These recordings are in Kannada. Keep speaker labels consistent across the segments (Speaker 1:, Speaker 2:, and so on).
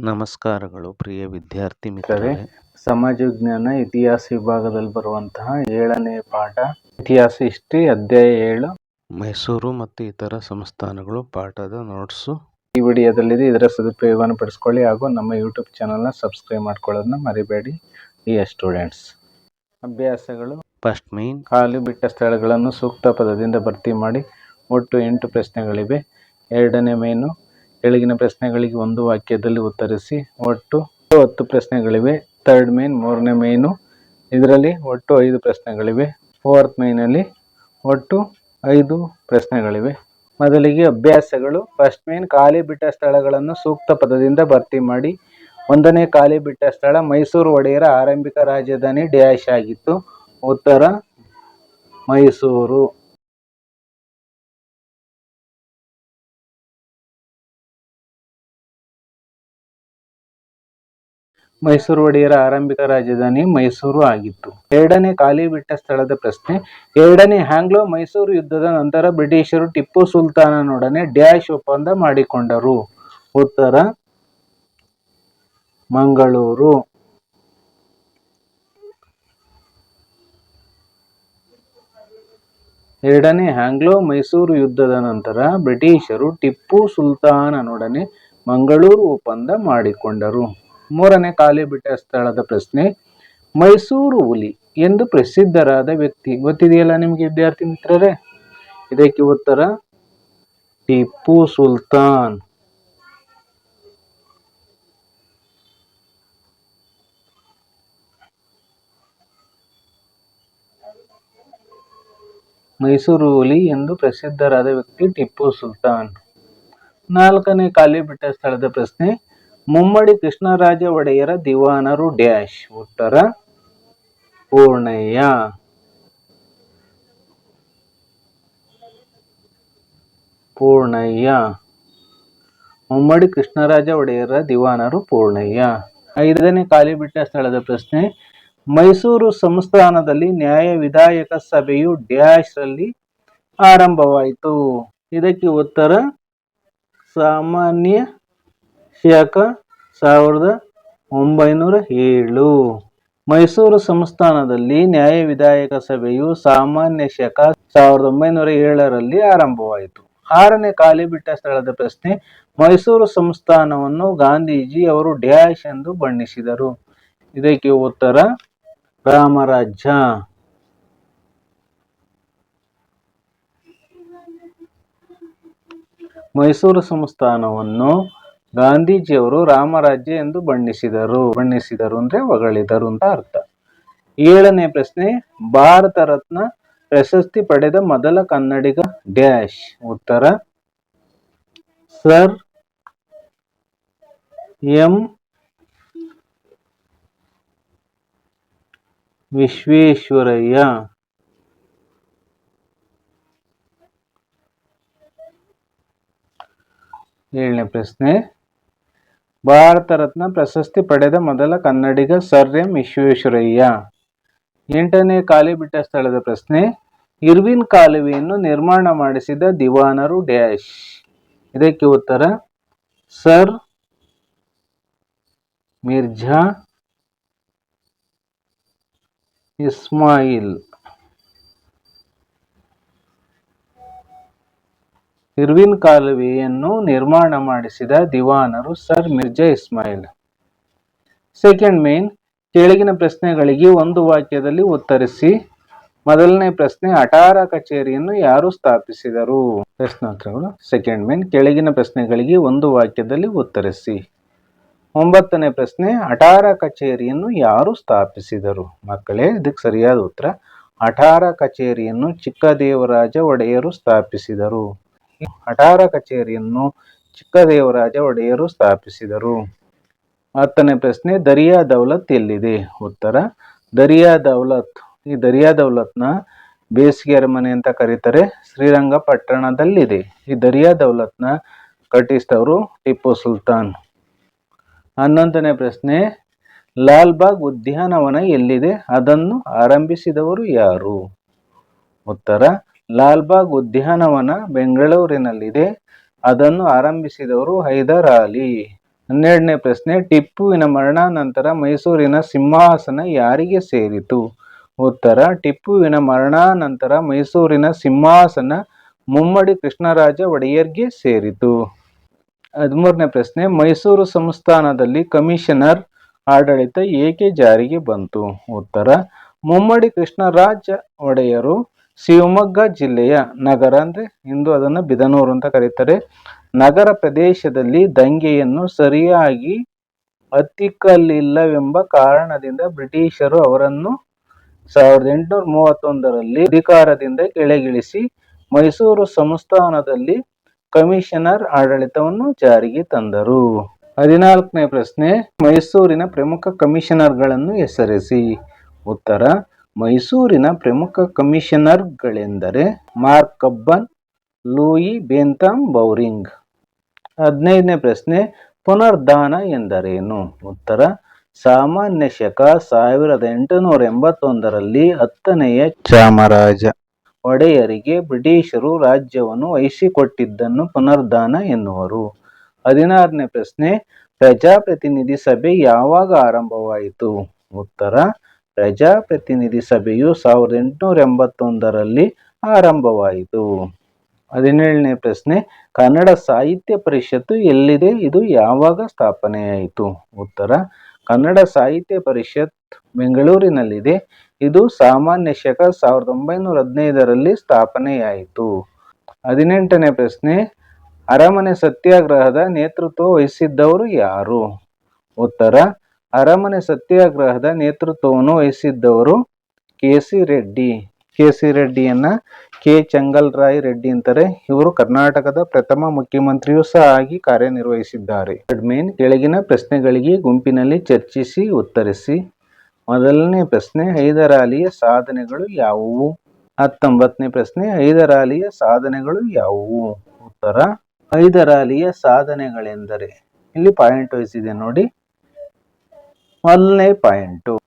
Speaker 1: ನಮಸ್ಕಾರಗಳು ಪ್ರಿಯ ವಿದ್ಯಾರ್ಥಿ. ಮಿತ್ರರೇ.
Speaker 2: ಸಮಾಜ ವಿಜ್ಞಾನ ಇತಿಹಾಸ ವಿಭಾಗದಲ್ಲಿ ಬರುವಂತಹ ಏಳನೇ ಪಾಠ ಇತಿಹಾಸ ಹಿಸ್ಟ್ರಿ ಅಧ್ಯಾಯ ಏಳು.
Speaker 1: ಮೈಸೂರು ಮತ್ತು ಇತರ ಸಂಸ್ಥಾನಗಳು ಪಾಠದ ನೋಟ್ಸು.
Speaker 2: ಈ ವಿಡಿಯೋದಲ್ಲಿದೆ ಇದರ ಸದುಪಯೋಗವನ್ನು ಪಡಿಸ್ಕೊಳ್ಳಿ ಹಾಗೂ ನಮ್ಮ ಯೂಟ್ಯೂಬ್ ಚಾನಲ್ನ ಸಬ್ಸ್ಕ್ರೈಬ್ ಮಾಡ್ಕೊಳ್ಳೋದನ್ನ ಮರಿಬೇಡಿ. ಈ ಸ್ಟೂಡೆಂಟ್ಸ್. ಅಭ್ಯಾಸಗಳು.
Speaker 1: First main.
Speaker 2: ಖಾಲಿ ಬಿಟ್ಟ ಸ್ಥಳಗಳನ್ನು ಸೂಕ್ತ ಪದದಿಂದ ಭರ್ತಿ ಮಾಡಿ ಒಟ್ಟು ಎಂಟು ಪ್ರಶ್ನೆಗಳಿವೆ. ಎರಡನೇ ಮೇನು. ಕೆಳಗಿನ ಪ್ರಶ್ನೆಗಳಿಗೆ ಒಂದು ವಾಕ್ಯದಲ್ಲಿ ಉತ್ತರಿಸಿ, ಒಟ್ಟು ಹತ್ತು ಪ್ರಶ್ನೆಗಳಿವೆ. ಥರ್ಡ್ ಮೇನ್ ಮೂರನೇ ಮೇನು ಇದರಲ್ಲಿ ಒಟ್ಟು ಐದು ಪ್ರಶ್ನೆಗಳಿವೆ. ಫೋರ್ತ್ ಮೇನಲ್ಲಿ ಒಟ್ಟು ಐದು ಪ್ರಶ್ನೆಗಳಿವೆ. ಮೊದಲಿಗೆ ಅಭ್ಯಾಸಗಳು. ಫಸ್ಟ್ ಮೇನ್ ಖಾಲಿ ಬಿಟ್ಟ ಸ್ಥಳಗಳನ್ನು ಸೂಕ್ತ ಪದದಿಂದ ಭರ್ತಿ ಮಾಡಿ. ಒಂದನೇ ಖಾಲಿ ಬಿಟ್ಟ ಸ್ಥಳ, ಮೈಸೂರು ಒಡೆಯರ ಆರಂಭಿಕ ರಾಜಧಾನಿ ಡ್ಯಾಶ್ ಆಗಿತ್ತು. ಉತ್ತರ, ಮೈಸೂರು. ಮೈಸೂರು ಒಡೆಯರ ಆರಂಭಿಕ ರಾಜಧಾನಿ ಮೈಸೂರು ಆಗಿತ್ತು. ಎರಡನೇ ಖಾಲಿ ಬಿಟ್ಟ ಸ್ಥಳದ ಪ್ರಶ್ನೆ, ಎರಡನೇ ಆಂಗ್ಲೋ ಮೈಸೂರು ಯುದ್ಧದ ನಂತರ ಬ್ರಿಟಿಷರು ಟಿಪ್ಪು ಸುಲ್ತಾನನೊಡನೆ ಡ್ಯಾಶ್ ಒಪ್ಪಂದ ಮಾಡಿಕೊಂಡರು. ಉತ್ತರ, ಮಂಗಳೂರು. ಎರಡನೇ ಆಂಗ್ಲೋ ಮೈಸೂರು ಯುದ್ಧದ ನಂತರ ಬ್ರಿಟಿಷರು ಟಿಪ್ಪು ಸುಲ್ತಾನನೊಡನೆ ಮಂಗಳೂರು ಒಪ್ಪಂದ ಮಾಡಿಕೊಂಡರು. ಮೂರನೇ ಖಾಲಿ ಬಿಟ್ಟ ಸ್ಥಳದ ಪ್ರಶ್ನೆ, ಮೈಸೂರು ಹುಲಿ ಎಂದು ಪ್ರಸಿದ್ಧರಾದ ವ್ಯಕ್ತಿ ಗೊತ್ತಿದೆಯಲ್ಲ ನಿಮಗೆ ವಿದ್ಯಾರ್ಥಿ ಮಿತ್ರರೇ? ಇದಕ್ಕೆ ಉತ್ತರ, ಟಿಪ್ಪು ಸುಲ್ತಾನ್. ಮೈಸೂರು ಹುಲಿ ಎಂದು ಪ್ರಸಿದ್ಧರಾದ ವ್ಯಕ್ತಿ ಟಿಪ್ಪು ಸುಲ್ತಾನ್. ನಾಲ್ಕನೇ ಖಾಲಿ ಬಿಟ್ಟ ಸ್ಥಳದ ಪ್ರಶ್ನೆ ಮುಮ್ಮಡಿ ಕೃಷ್ಣರಾಜ ಒಡೆಯರ ದಿವಾನರು ಡ್ಯಾಶ್. ಉತ್ತರ ಪೂರ್ಣಯ್ಯ. ಪೂರ್ಣಯ್ಯ. ಮುಮ್ಮಡಿ ಕೃಷ್ಣರಾಜ ಒಡೆಯರ ದಿವಾನರು ಪೂರ್ಣಯ್ಯ. ಐದನೇ ಖಾಲಿ ಬಿಟ್ಟ ಸ್ಥಳದ ಪ್ರಶ್ನೆ. ಮೈಸೂರು ಸಂಸ್ಥಾನದಲ್ಲಿ ನ್ಯಾಯ ವಿಧಾಯಕ ಸಭೆಯು ಡ್ಯಾಶ್ ರಲ್ಲಿ ಆರಂಭವಾಯಿತು. ಇದಕ್ಕೆ ಉತ್ತರ ಸಾಮಾನ್ಯ ಶಕ ಸಾವಿರದ ಒಂಬೈನೂರ ಏಳು. ಮೈಸೂರು ಸಂಸ್ಥಾನದಲ್ಲಿ ನ್ಯಾಯ ವಿಧಾಯಕ ಸಭೆಯು ಸಾಮಾನ್ಯ ಶಕ ಸಾವಿರದ ಒಂಬೈನೂರ ಏಳರಲ್ಲಿ ಆರಂಭವಾಯಿತು. ಆರನೇ ಖಾಲಿ ಬಿಟ್ಟ ಸ್ಥಳದ ಪ್ರಶ್ನೆ, ಮೈಸೂರು ಸಂಸ್ಥಾನವನ್ನು ಗಾಂಧೀಜಿ ಅವರು ಡ್ಯಾಶ್ ಎಂದು ಬಣ್ಣಿಸಿದರು. ಇದಕ್ಕೆ ಉತ್ತರ, ರಾಮರಾಜ್ಯ. ಮೈಸೂರು ಸಂಸ್ಥಾನವನ್ನು ಗಾಂಧೀಜಿಯವರು ರಾಮರಾಜ್ಯ ಎಂದು ಬಣ್ಣಿಸಿದರು. ಬಣ್ಣಿಸಿದರು ಅಂದ್ರೆ ಹೊಗಳಿದರು ಅಂತ ಅರ್ಥ. ಏಳನೇ ಪ್ರಶ್ನೆ, ಭಾರತ ರತ್ನ ಪ್ರಶಸ್ತಿ ಪಡೆದ ಮೊದಲ ಕನ್ನಡಿಗ ಡ್ಯಾಶ್. ಉತ್ತರ, ಸರ್ ಎಂ. ವಿಶ್ವೇಶ್ವರಯ್ಯ. ಏಳನೇ ಪ್ರಶ್ನೆ ಭಾರತ ರತ್ನ ಪ್ರಶಸ್ತಿ ಪಡೆದ ಮೊದಲ ಕನ್ನಡಿಗ ಸರ್ ಎಂ ವಿಶ್ವೇಶ್ವರಯ್ಯ. ಎಂಟನೇ ಖಾಲಿ ಬಿಟ್ಟ ಸ್ಥಳದ ಪ್ರಶ್ನೆ, ಇರ್ವಿನ್ ಕಾಲುವೆಯನ್ನು ನಿರ್ಮಾಣ ಮಾಡಿಸಿದ ದಿವಾನರು ಡ್ಯಾಶ್. ಇದಕ್ಕೆ ಉತ್ತರ, ಸರ್ ಮಿರ್ಜಾ ಇಸ್ಮಾಯಿಲ್. ಇರ್ವಿನ್ ಕಾಲುವೆಯನ್ನು ನಿರ್ಮಾಣ ಮಾಡಿಸಿದ ದಿವಾನರು sir Mirza Ismail. Second main, ಕೆಳಗಿನ ಪ್ರಶ್ನೆಗಳಿಗೆ ಒಂದು ವಾಕ್ಯದಲ್ಲಿ ಉತ್ತರಿಸಿ, ಮೊದಲನೇ ಪ್ರಶ್ನೆ ಅಟಾರ ಕಚೇರಿಯನ್ನು ಯಾರು ಸ್ಥಾಪಿಸಿದರು? ಪ್ರಶ್ನೋತ್ತರಗಳು ಸೆಕೆಂಡ್ ಮೇನ್, ಕೆಳಗಿನ ಪ್ರಶ್ನೆಗಳಿಗೆ ಒಂದು ವಾಕ್ಯದಲ್ಲಿ ಉತ್ತರಿಸಿ. ಒಂಬತ್ತನೇ ಪ್ರಶ್ನೆ ಅಟಾರ ಕಚೇರಿಯನ್ನು ಯಾರು ಸ್ಥಾಪಿಸಿದರು? ಮಕ್ಕಳೇ, ಇದಕ್ಕೆ ಸರಿಯಾದ ಉತ್ತರ ಅಟಾರ ಕಚೇರಿಯನ್ನು ಚಿಕ್ಕದೇವರಾಜ ಒಡೆಯರು ಸ್ಥಾಪಿಸಿದರು. ಅಟಾರ ಕಚೇರಿಯನ್ನು ಚಿಕ್ಕದೇವರಾಜ ಒಡೆಯರು ಸ್ಥಾಪಿಸಿದರು. ಹತ್ತನೇ ಪ್ರಶ್ನೆ, ದರಿಯಾ ದೌಲತ್ ಎಲ್ಲಿದೆ? ಉತ್ತರ, ದರಿಯಾ ದೌಲತ್. ಈ ದರಿಯಾ ದೌಲತ್ನ ಬೇಸಿಗೆ ಅರಮನೆ ಅಂತ ಕರೀತಾರೆ, ಶ್ರೀರಂಗಪಟ್ಟಣದಲ್ಲಿದೆ. ಈ ದರಿಯಾ ದೌಲತ್ನ ಕಟ್ಟಿಸಿದವರು ಟಿಪ್ಪು ಸುಲ್ತಾನ್. ಹನ್ನೊಂದನೇ ಪ್ರಶ್ನೆ, ಲಾಲ್ಬಾಗ್ ಉದ್ಯಾನವನ ಎಲ್ಲಿದೆ? ಅದನ್ನು ಆರಂಭಿಸಿದವರು ಯಾರು? ಉತ್ತರ ಲಾಲ್ಬಾಗ್ ಉದ್ಯಾನವನ ಬೆಂಗಳೂರಿನಲ್ಲಿದೆ. ಅದನ್ನು ಆರಂಭಿಸಿದವರು ಹೈದರ್ ಅಲಿ. ಹನ್ನೆರಡನೇ ಪ್ರಶ್ನೆ, ಟಿಪ್ಪುವಿನ ಮರಣಾನಂತರ ಮೈಸೂರಿನ ಸಿಂಹಾಸನ ಯಾರಿಗೆ ಸೇರಿತು? ಉತ್ತರ, ಟಿಪ್ಪುವಿನ ಮರಣಾನಂತರ ಮೈಸೂರಿನ ಸಿಂಹಾಸನ ಮುಮ್ಮಡಿ ಕೃಷ್ಣರಾಜ ಒಡೆಯರ್ಗೆ ಸೇರಿತು. ಹದಿಮೂರನೇ ಪ್ರಶ್ನೆ, ಮೈಸೂರು ಸಂಸ್ಥಾನದಲ್ಲಿ ಕಮಿಷನರ್ ಆಡಳಿತ ಏಕೆ ಜಾರಿಗೆ ಬಂತು? ಉತ್ತರ, ಮುಮ್ಮಡಿ ಕೃಷ್ಣರಾಜ ಒಡೆಯರು ಶಿವಮೊಗ್ಗ ಜಿಲ್ಲೆಯ ನಗರ ಅಂದರೆ ಇಂದು ಅದನ್ನು ಬಿದನೂರು ಅಂತ ಕರೀತಾರೆ. ನಗರ ಪ್ರದೇಶದಲ್ಲಿ ದಂಗೆಯನ್ನು ಸರಿಯಾಗಿ ಹತ್ತಿಕ್ಕಲಿಲ್ಲವೆಂಬ ಕಾರಣದಿಂದ ಬ್ರಿಟಿಷರು ಅವರನ್ನು ಸಾವಿರದ ಎಂಟುನೂರ ಮೂವತ್ತೊಂದರಲ್ಲಿ ಅಧಿಕಾರದಿಂದ ಕೆಳಗಿಳಿಸಿ ಮೈಸೂರು ಸಂಸ್ಥಾನದಲ್ಲಿ ಕಮಿಷನರ್ ಆಡಳಿತವನ್ನು ಜಾರಿಗೆ ತಂದರು. ಹದಿನಾಲ್ಕನೇ ಪ್ರಶ್ನೆ, ಮೈಸೂರಿನ ಪ್ರಮುಖ ಕಮಿಷನರ್ಗಳನ್ನು ಹೆಸರಿಸಿ. ಉತ್ತರ ಮೈಸೂರಿನ ಪ್ರಮುಖ ಕಮಿಷನರ್ಗಳೆಂದರೆ Mark Cubbon, Lewin Bentham Bowring. ಹದಿನೈದನೇ ಪ್ರಶ್ನೆ, ಪುನರ್ದಾನ ಎಂದರೇನು? ಉತ್ತರ, ಸಾಮಾನ್ಯ ಶಕ ಸಾವಿರದ ಎಂಟುನೂರ ಎಂಬತ್ತೊಂದರಲ್ಲಿ ಹತ್ತನೆಯ ಚಾಮರಾಜ. ಒಡೆಯರಿಗೆ ಬ್ರಿಟಿಷರು ರಾಜ್ಯವನ್ನು ವಹಿಸಿಕೊಟ್ಟಿದ್ದನ್ನು ಪುನರ್ದಾನ ಎನ್ನುವರು. ಹದಿನಾರನೇ ಪ್ರಶ್ನೆ, ಪ್ರಜಾಪ್ರತಿನಿಧಿ ಸಭೆ ಯಾವಾಗ ಆರಂಭವಾಯಿತು? ಉತ್ತರ ಪ್ರಜಾಪ್ರತಿನಿಧಿ ಸಭೆಯು ಸಾವಿರದ ಎಂಟುನೂರ ಎಂಬತ್ತೊಂದರಲ್ಲಿ ಆರಂಭವಾಯಿತು. ಹದಿನೇಳನೇ ಪ್ರಶ್ನೆ, ಕನ್ನಡ ಸಾಹಿತ್ಯ ಪರಿಷತ್ತು ಎಲ್ಲಿದೆ? ಇದು ಯಾವಾಗ ಸ್ಥಾಪನೆಯಾಯಿತು? ಉತ್ತರ, ಕನ್ನಡ ಸಾಹಿತ್ಯ ಪರಿಷತ್ ಬೆಂಗಳೂರಿನಲ್ಲಿದೆ. ಇದು ಸಾಮಾನ್ಯ ಶಕ ಸಾವಿರದ ಒಂಬೈನೂರ ಹದಿನೈದರಲ್ಲಿ ಸ್ಥಾಪನೆಯಾಯಿತು. ಹದಿನೆಂಟನೇ ಪ್ರಶ್ನೆ, ಅರಮನೆ ಸತ್ಯಾಗ್ರಹದ ನೇತೃತ್ವ ವಹಿಸಿದ್ದವರು ಯಾರು? ಉತ್ತರ ಅರಮನೆ ಸತ್ಯಾಗ್ರಹದ ನೇತೃತ್ವವನ್ನು ವಹಿಸಿದ್ದವರು K C Reddy. K C ರೆಡ್ಡಿಯನ್ನ K. ಚಂಗಲ್ರಾಯ್ Reddy ಅಂತಾರೆ. ಇವರು ಕರ್ನಾಟಕದ ಪ್ರಥಮ ಮುಖ್ಯಮಂತ್ರಿಯೂ ಸಹ ಆಗಿ ಕಾರ್ಯನಿರ್ವಹಿಸಿದ್ದಾರೆ. ಮೇನ್ ಕೆಳಗಿನ ಪ್ರಶ್ನೆಗಳಿಗೆ ಗುಂಪಿನಲ್ಲಿ ಚರ್ಚಿಸಿ, ಉತ್ತರಿಸಿ. ಮೊದಲನೇ ಪ್ರಶ್ನೆ ಹೈದರಾಲಿಯ ಸಾಧನೆಗಳು ಯಾವುವು? ಹತ್ತೊಂಬತ್ತನೇ ಪ್ರಶ್ನೆ ಹೈದರಾಲಿಯ ಸಾಧನೆಗಳು ಯಾವುವು? ಉತ್ತರ ಹೈದರಾಲಿಯ ಸಾಧನೆಗಳೆಂದರೆ, ಇಲ್ಲಿ ಪಾಯಿಂಟ್ ವಹಿಸಿದೆ ನೋಡಿ. ಮೊದಲನೇ ಪಾಯಿಂಟು.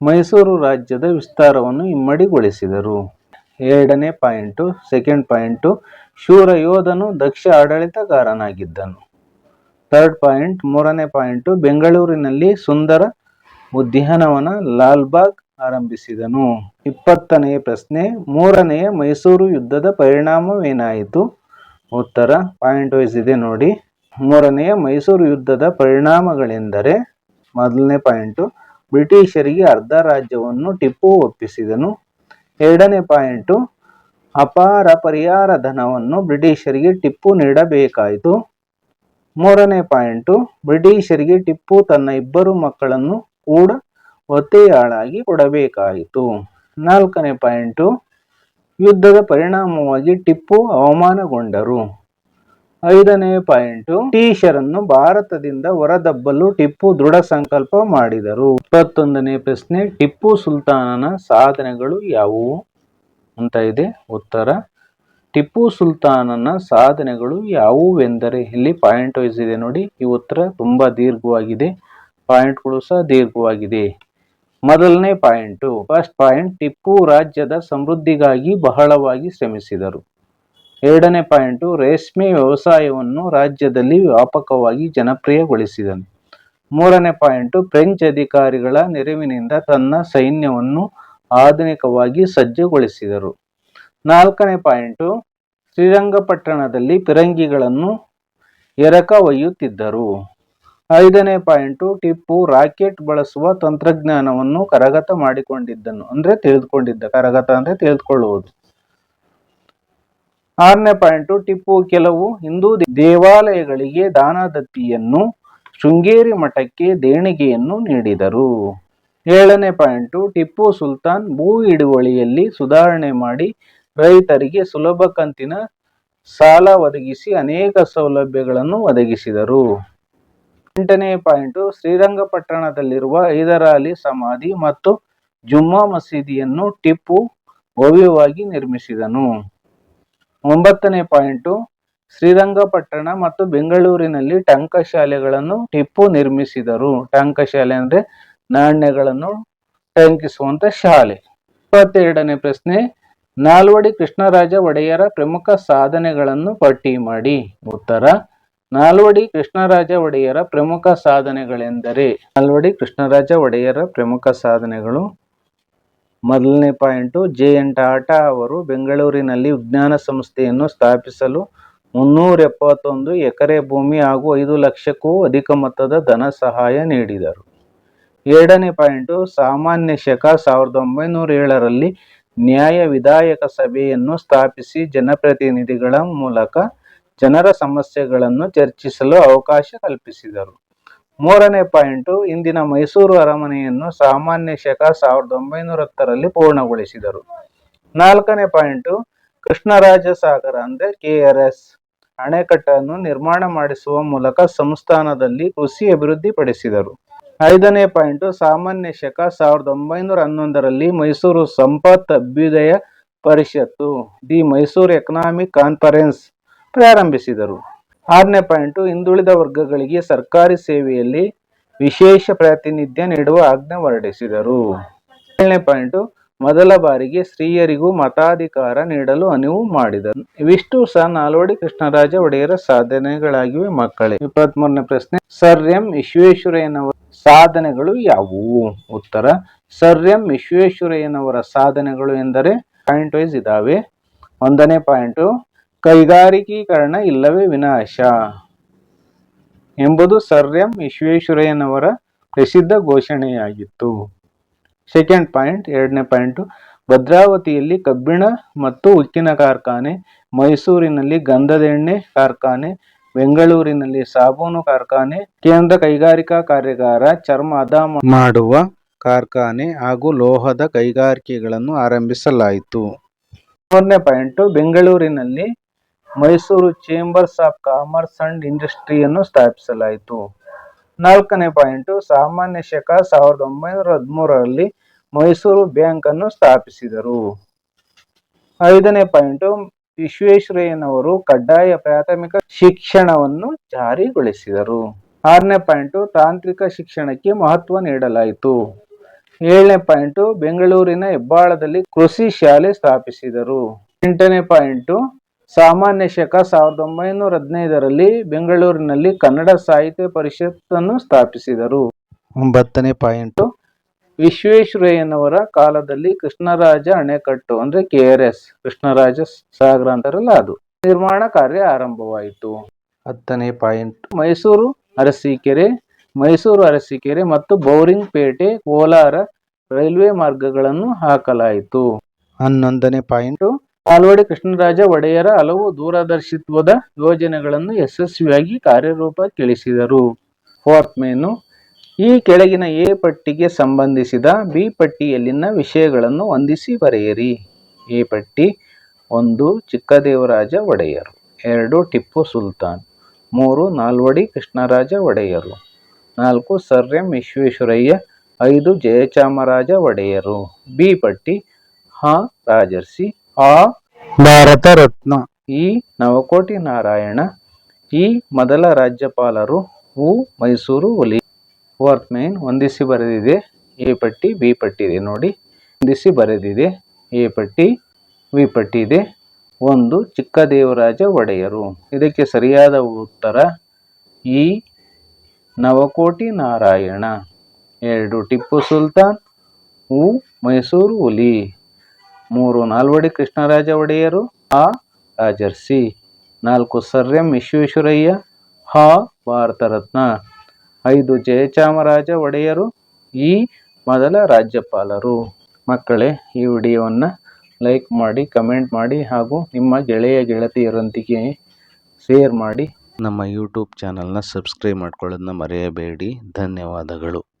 Speaker 2: ಮೈಸೂರು ರಾಜ್ಯದ ವಿಸ್ತಾರವನ್ನು ಇಮ್ಮಡಿಗೊಳಿಸಿದರು. ಎರಡನೇ ಪಾಯಿಂಟು ಸೆಕೆಂಡ್ ಪಾಯಿಂಟು ಶೂರ ಯೋಧನು ದಕ್ಷ ಆಡಳಿತಗಾರನಾಗಿದ್ದನು. ಥರ್ಡ್ ಪಾಯಿಂಟ್, ಮೂರನೇ ಪಾಯಿಂಟು, ಬೆಂಗಳೂರಿನಲ್ಲಿ ಸುಂದರ ಉದ್ಯಾನವನ ಲಾಲ್ಬಾಗ್ ಆರಂಭಿಸಿದನು. ಇಪ್ಪತ್ತನೆಯ ಪ್ರಶ್ನೆ, ಮೂರನೆಯ ಮೈಸೂರು ಯುದ್ಧದ ಪರಿಣಾಮವೇನಾಯಿತು? ಉತ್ತರ, ಪಾಯಿಂಟ್ ವೈಸ್ ಇದೆ ನೋಡಿ. ಮೂರನೆಯ ಮೈಸೂರು ಯುದ್ಧದ ಪರಿಣಾಮಗಳೆಂದರೆ ಮೊದಲನೇ ಪಾಯಿಂಟು ಬ್ರಿಟಿಷರಿಗೆ ಅರ್ಧ ರಾಜ್ಯವನ್ನು ಟಿಪ್ಪು ಒಪ್ಪಿಸಿದನು. ಎರಡನೇ ಪಾಯಿಂಟು ಅಪಾರ ಪರಿಹಾರ ಧನವನ್ನು ಬ್ರಿಟಿಷರಿಗೆ ಟಿಪ್ಪು ನೀಡಬೇಕಾಯಿತು. ಮೂರನೇ ಪಾಯಿಂಟು ಬ್ರಿಟಿಷರಿಗೆ ಟಿಪ್ಪು ತನ್ನ ಇಬ್ಬರು ಮಕ್ಕಳನ್ನು ಕೂಡ ಒತ್ತೆಯಾಳಾಗಿ ಕೊಡಬೇಕಾಯಿತು. ನಾಲ್ಕನೇ ಪಾಯಿಂಟು ಯುದ್ಧದ ಪರಿಣಾಮವಾಗಿ ಟಿಪ್ಪು ಅವಮಾನಗೊಂಡರು. ಐದನೇ ಪಾಯಿಂಟ್, ಟೀಶರನ್ನು ಭಾರತದಿಂದ ಹೊರದಬ್ಬಲು ಟಿಪ್ಪು ದೃಢ ಸಂಕಲ್ಪ ಮಾಡಿದರು. ಇಪ್ಪತ್ತೊಂದನೇ ಪ್ರಶ್ನೆ, ಟಿಪ್ಪು ಸುಲ್ತಾನನ ಸಾಧನೆಗಳು ಯಾವುವು? ಅಂತ ಇದೆ ಉತ್ತರ. ಟಿಪ್ಪು ಸುಲ್ತಾನನ ಸಾಧನೆಗಳು ಯಾವುವೆಂದರೆ, ಇಲ್ಲಿ ಪಾಯಿಂಟ್ ವೈಸ್ ಇದೆ ನೋಡಿ, ಈ ಉತ್ತರ ತುಂಬಾ ದೀರ್ಘವಾಗಿದೆ. ಪಾಯಿಂಟ್ಗಳು ಸಹ ದೀರ್ಘವಾಗಿದೆ. ಮೊದಲನೇ ಪಾಯಿಂಟು, ಫಸ್ಟ್ ಪಾಯಿಂಟ್, ಟಿಪ್ಪು ರಾಜ್ಯದ ಸಮೃದ್ಧಿಗಾಗಿ ಬಹಳವಾಗಿ ಶ್ರಮಿಸಿದರು. ಎರಡನೇ ಪಾಯಿಂಟು, ರೇಷ್ಮೆ ವ್ಯವಸಾಯವನ್ನು ರಾಜ್ಯದಲ್ಲಿ ವ್ಯಾಪಕವಾಗಿ ಜನಪ್ರಿಯಗೊಳಿಸಿದನು. ಮೂರನೇ ಪಾಯಿಂಟು, ಫ್ರೆಂಚ್ ಅಧಿಕಾರಿಗಳ ನೆರವಿನಿಂದ ತನ್ನ ಸೈನ್ಯವನ್ನು ಆಧುನಿಕವಾಗಿ ಸಜ್ಜುಗೊಳಿಸಿದರು. ನಾಲ್ಕನೇ ಪಾಯಿಂಟು, ಶ್ರೀರಂಗಪಟ್ಟಣದಲ್ಲಿ ಫಿರಂಗಿಗಳನ್ನು ಎರಕ ಒಯ್ಯುತ್ತಿದ್ದರು ಐದನೇ ಪಾಯಿಂಟು, ಟಿಪ್ಪು ರಾಕೆಟ್ ಬಳಸುವ ತಂತ್ರಜ್ಞಾನವನ್ನು ಕರಗತ ಮಾಡಿಕೊಂಡಿದ್ದನು, ಅಂದರೆ ತಿಳಿದುಕೊಂಡಿದ್ದ, ಕರಗತ ಅಂದರೆ ತಿಳಿದುಕೊಳ್ಳುವುದು. ಆರನೇ ಪಾಯಿಂಟು, ಟಿಪ್ಪು ಕೆಲವು ಹಿಂದೂ ದೇವಾಲಯಗಳಿಗೆ ದಾನದತ್ತಿಯನ್ನು ಶೃಂಗೇರಿ ಮಠಕ್ಕೆ ದೇಣಿಗೆಯನ್ನು ನೀಡಿದರು. ಏಳನೇ ಪಾಯಿಂಟು, ಟಿಪ್ಪು ಸುಲ್ತಾನ್ ಭೂ ಹಿಡುವಳಿಯಲ್ಲಿ ಸುಧಾರಣೆ ಮಾಡಿ ರೈತರಿಗೆ ಸುಲಭ ಕಂತಿನ ಸಾಲ ಒದಗಿಸಿ ಅನೇಕ ಸೌಲಭ್ಯಗಳನ್ನು ಒದಗಿಸಿದರು. ಎಂಟನೇ ಪಾಯಿಂಟು, ಶ್ರೀರಂಗಪಟ್ಟಣದಲ್ಲಿರುವ ಹೈದರಾಲಿ ಸಮಾಧಿ ಮತ್ತು ಜುಮ್ಮಾ ಮಸೀದಿಯನ್ನು ಟಿಪ್ಪು ಭವ್ಯವಾಗಿ ನಿರ್ಮಿಸಿದನು. ಒಂಬತ್ತನೇ ಪಾಯಿಂಟು, ಶ್ರೀರಂಗಪಟ್ಟಣ ಮತ್ತು ಬೆಂಗಳೂರಿನಲ್ಲಿ ಟಂಕಶಾಲೆಗಳನ್ನು ಟಿಪ್ಪು ನಿರ್ಮಿಸಿದರು. ಟಂಕಶಾಲೆ ಅಂದ್ರೆ ನಾಣ್ಯಗಳನ್ನು ಟಂಕಿಸುವಂತ ಶಾಲೆ. ಇಪ್ಪತ್ತೆರಡನೇ ಪ್ರಶ್ನೆ, ನಾಲ್ವಡಿ ಕೃಷ್ಣರಾಜ ಒಡೆಯರ ಪ್ರಮುಖ ಸಾಧನೆಗಳನ್ನು ಪಟ್ಟಿ ಮಾಡಿ. ಉತ್ತರ, ನಾಲ್ವಡಿ ಕೃಷ್ಣರಾಜ ಒಡೆಯರ ಪ್ರಮುಖ ಸಾಧನೆಗಳೆಂದರೆ, ನಾಲ್ವಡಿ ಕೃಷ್ಣರಾಜ ಒಡೆಯರ ಪ್ರಮುಖ ಸಾಧನೆಗಳು ಮೊದಲನೇ ಪಾಯಿಂಟು, ಜೆ ಎನ್ ಟಾಟಾ ಅವರು ಬೆಂಗಳೂರಿನಲ್ಲಿ ವಿಜ್ಞಾನ ಸಂಸ್ಥೆಯನ್ನು ಸ್ಥಾಪಿಸಲು ಮುನ್ನೂರ ಎಪ್ಪತ್ತೊಂದು ಎಕರೆ ಭೂಮಿ ಹಾಗೂ ಐದು ಲಕ್ಷಕ್ಕೂ ಅಧಿಕ ಮೊತ್ತದ ಧನ ಸಹಾಯ ನೀಡಿದರು. ಎರಡನೇ ಪಾಯಿಂಟು, ಸಾಮಾನ್ಯ ಶಕ ಸಾವಿರದ ಒಂಬೈನೂರ ಏಳರಲ್ಲಿ ನ್ಯಾಯ ವಿಧಾಯಕ ಸಭೆಯನ್ನು ಸ್ಥಾಪಿಸಿ ಜನಪ್ರತಿನಿಧಿಗಳ ಮೂಲಕ ಜನರ ಸಮಸ್ಯೆಗಳನ್ನು ಚರ್ಚಿಸಲು ಅವಕಾಶ ಕಲ್ಪಿಸಿದರು. ಮೂರನೇ ಪಾಯಿಂಟು, ಇಂದಿನ ಮೈಸೂರು ಅರಮನೆಯನ್ನು ಸಾಮಾನ್ಯ ಶಕ ಸಾವಿರದ ಒಂಬೈನೂರ ಹತ್ತರಲ್ಲಿ ಪೂರ್ಣಗೊಳಿಸಿದರು. ನಾಲ್ಕನೇ ಪಾಯಿಂಟು ಕೃಷ್ಣರಾಜ ಸಾಗರ ಅಂದ್ರೆ ಕೆ ಆರ್ ಎಸ್ ಅಣೆಕಟ್ಟನ್ನು ನಿರ್ಮಾಣ ಮಾಡಿಸುವ ಮೂಲಕ ಸಂಸ್ಥಾನದಲ್ಲಿ ಕೃಷಿ ಅಭಿವೃದ್ಧಿಪಡಿಸಿದರು. ಐದನೇ ಪಾಯಿಂಟು, ಸಾಮಾನ್ಯ ಶಕ ಸಾವಿರದ ಒಂಬೈನೂರ ಹನ್ನೊಂದರಲ್ಲಿ ಮೈಸೂರು ಸಂಪತ್ ಅಭ್ಯುದಯ ಪರಿಷತ್ತು, ದಿ ಮೈಸೂರು ಎಕನಾಮಿಕ್ ಕಾನ್ಫರೆನ್ಸ್ ಪ್ರಾರಂಭಿಸಿದರು. ಆರನೇ ಪಾಯಿಂಟು, ಹಿಂದುಳಿದ ವರ್ಗಗಳಿಗೆ ಸರ್ಕಾರಿ ಸೇವೆಯಲ್ಲಿ ವಿಶೇಷ ಪ್ರಾತಿನಿಧ್ಯ ನೀಡುವ ಆಜ್ಞೆ ಹೊರಡಿಸಿದರು. ಏಳನೇ ಪಾಯಿಂಟು, ಮೊದಲ ಬಾರಿಗೆ ಸ್ತ್ರೀಯರಿಗೂ ಮತಾಧಿಕಾರ ನೀಡಲು ಅನುವು ಮಾಡಿದರು. ಇವಿಷ್ಟು ಸಹ ನಾಲ್ವಡಿ ಕೃಷ್ಣರಾಜ ಒಡೆಯರ ಸಾಧನೆಗಳಾಗಿವೆ ಮಕ್ಕಳೇ. ಇಪ್ಪತ್ತ್ ಮೂರನೇ ಪ್ರಶ್ನೆ, ಸರ್ ಎಂ ವಿಶ್ವೇಶ್ವರಯ್ಯನವರ ಸಾಧನೆಗಳು ಯಾವುವು? ಉತ್ತರ, ಸರ್ ಎಂ ವಿಶ್ವೇಶ್ವರಯ್ಯನವರ ಸಾಧನೆಗಳು ಎಂದರೆ, ಪಾಯಿಂಟ್ ವೈಸ್ ಇದಾವೆ. ಒಂದನೇ ಪಾಯಿಂಟು ಕೈಗಾರಿಕೀಕರಣ ಇಲ್ಲವೇ ವಿನಾಶ ಎಂಬುದು ಸರ್ ಎಂ ವಿಶ್ವೇಶ್ವರಯ್ಯನವರ ಪ್ರಸಿದ್ಧ ಘೋಷಣೆಯಾಗಿತ್ತು. ಸೆಕೆಂಡ್ ಪಾಯಿಂಟ್ ಎರಡನೇ ಪಾಯಿಂಟು ಭದ್ರಾವತಿಯಲ್ಲಿ ಕಬ್ಬಿಣ ಮತ್ತು ಉಕ್ಕಿನ ಕಾರ್ಖಾನೆ, ಮೈಸೂರಿನಲ್ಲಿ ಗಂಧದ ಎಣ್ಣೆ ಕಾರ್ಖಾನೆ, ಬೆಂಗಳೂರಿನಲ್ಲಿ ಸಾಬೂನು ಕಾರ್ಖಾನೆ, ಕೇಂದ್ರ ಕೈಗಾರಿಕಾ ಕಾರ್ಯಾಗಾರ, ಚರ್ಮ ಹದ ಮಾಡುವ ಕಾರ್ಖಾನೆ ಹಾಗೂ ಲೋಹದ ಕೈಗಾರಿಕೆಗಳನ್ನು ಆರಂಭಿಸಲಾಯಿತು. ಮೂರನೇ ಪಾಯಿಂಟು ಬೆಂಗಳೂರಿನಲ್ಲಿ Mysore chambers of commerce and ಇಂಡಸ್ಟ್ರಿಯನ್ನು ಸ್ಥಾಪಿಸಲಾಯಿತು. ನಾಲ್ಕನೇ ಪಾಯಿಂಟು, ಸಾಮಾನ್ಯ ಶಕ ಸಾವಿರದ ಒಂಬೈನೂರ ಹದಿಮೂರರಲ್ಲಿ ಮೈಸೂರು ಬ್ಯಾಂಕ್ ಅನ್ನು ಸ್ಥಾಪಿಸಿದರು. ಐದನೇ ಪಾಯಿಂಟು, ವಿಶ್ವೇಶ್ವರಯ್ಯನವರು ಕಡ್ಡಾಯ ಪ್ರಾಥಮಿಕ ಶಿಕ್ಷಣವನ್ನು ಜಾರಿಗೊಳಿಸಿದರು. ಆರನೇ ಪಾಯಿಂಟು, ತಾಂತ್ರಿಕ ಶಿಕ್ಷಣಕ್ಕೆ ಮಹತ್ವ ನೀಡಲಾಯಿತು. ಏಳನೇ ಪಾಯಿಂಟು, ಬೆಂಗಳೂರಿನ ಹೆಬ್ಬಾಳದಲ್ಲಿ ಕೃಷಿ ಶಾಲೆ ಸ್ಥಾಪಿಸಿದರು. ಎಂಟನೇ ಪಾಯಿಂಟು ಸಾಮಾನ್ಯ ಶಕ ಸಾವಿರದ ಒಂಬೈನೂರ ಹದಿನೈದರಲ್ಲಿ ಬೆಂಗಳೂರಿನಲ್ಲಿ ಕನ್ನಡ ಸಾಹಿತ್ಯ ಪರಿಷತ್ತನ್ನು ಸ್ಥಾಪಿಸಿದರು. ಒಂಬತ್ತನೇ ಪಾಯಿಂಟು. ವಿಶ್ವೇಶ್ವರಯ್ಯನವರ ಕಾಲದಲ್ಲಿ ಕೃಷ್ಣರಾಜ ಅಣೆಕಟ್ಟು ಅಂದ್ರೆ K R S Krishnaraja Sagara ಅಂತಾರಲ್ಲ ಅದು ನಿರ್ಮಾಣ ಕಾರ್ಯ ಆರಂಭವಾಯಿತು. ಹತ್ತನೇ ಪಾಯಿಂಟ್. ಮೈಸೂರು ಅರಸೀಕೆರೆ ಮೈಸೂರು ಅರಸೀಕೆರೆ ಮತ್ತು ಬೌರಿಂಗ್ ಪೇಟೆ ಕೋಲಾರ ರೈಲ್ವೆ ಮಾರ್ಗಗಳನ್ನು ಹಾಕಲಾಯಿತು. ಹನ್ನೊಂದನೇ ಪಾಯಿಂಟು. ನಾಲ್ವಡಿ ಕೃಷ್ಣರಾಜ ಒಡೆಯರ ಹಲವು ದೂರದರ್ಶಿತ್ವದ ಯೋಜನೆಗಳನ್ನು ಯಶಸ್ವಿಯಾಗಿ ಕಾರ್ಯರೂಪಕ್ಕಿಳಿಸಿದರು ಫೋರ್ತ್ ಮೇನು ಈ ಕೆಳಗಿನ ಎ ಪಟ್ಟಿಗೆ ಸಂಬಂಧಿಸಿದ ಬಿ ಪಟ್ಟಿಯಲ್ಲಿನ ವಿಷಯಗಳನ್ನು ಹೊಂದಿಸಿ ಬರೆಯಿರಿ. ಎ ಪಟ್ಟಿ, ಒಂದು, ಚಿಕ್ಕದೇವರಾಜ ಒಡೆಯರು. ಎರಡು, ಟಿಪ್ಪು ಸುಲ್ತಾನ್. ಮೂರು, ನಾಲ್ವಡಿ ಕೃಷ್ಣರಾಜ ಒಡೆಯರು. ನಾಲ್ಕು, ಸರ್ ಎಂ ವಿಶ್ವೇಶ್ವರಯ್ಯ. ಐದು, ಜಯಚಾಮರಾಜ ಒಡೆಯರು. ಬಿ ಪಟ್ಟಿ, ಹ, ರಾಜರ್ಷಿ. ಆ? ಭಾರತ ರತ್ನ. ಈ ನವಕೋಟಿ ನಾರಾಯಣ ಈ ಮೊದಲ ರಾಜ್ಯಪಾಲರು ಉ ಮೈಸೂರು ಒಲಿ. ಫೋರ್ತ್ ಮೈನ್ ಹೊಂದಿಸಿ ಬರೆದಿದೆ ಎ ಪಟ್ಟಿ ಬಿ ಪಟ್ಟಿ ಇದೆ ನೋಡಿ. ಹೊಂದಿಸಿ ಬರೆದಿದೆ ಎ ಪಟ್ಟಿ ವಿ ಪಟ್ಟಿ ಇದೆ. ಒಂದು ಚಿಕ್ಕದೇವರಾಜ ಒಡೆಯರು. ಇದಕ್ಕೆ ಸರಿಯಾದ ಉತ್ತರ ಈ ನವಕೋಟಿ ನಾರಾಯಣ ಎರಡು ಟಿಪ್ಪು ಸುಲ್ತಾನ್ ಉ ಮೈಸೂರು ಹುಲಿ ಮೂರು ನಾಲ್ವಡಿ ಕೃಷ್ಣರಾಜ ಒಡೆಯರು, ಆ ರಾಜರ್ಸಿ ನಾಲ್ಕು ಸರ್ ಎಂ ವಿಶ್ವೇಶ್ವರಯ್ಯ, ಹ ಭಾರತ ರತ್ನ ಐದು ಜಯಚಾಮರಾಜ ಒಡೆಯರು, ಈ ಮೊದಲ ರಾಜ್ಯಪಾಲರು. ಮಕ್ಕಳೇ, ಈ ವಿಡಿಯೋವನ್ನು ಲೈಕ್ ಮಾಡಿ, ಕಮೆಂಟ್ ಮಾಡಿ ಹಾಗೂ ನಿಮ್ಮ ಗೆಳೆಯ ಗೆಳತಿಯರೊಂದಿಗೆ ಶೇರ್ ಮಾಡಿ.
Speaker 1: ನಮ್ಮ ಯೂಟ್ಯೂಬ್ ಚಾನಲ್ನ ಸಬ್ಸ್ಕ್ರೈಬ್ ಮಾಡ್ಕೊಳ್ಳೋದನ್ನ ಮರೆಯಬೇಡಿ. ಧನ್ಯವಾದಗಳು.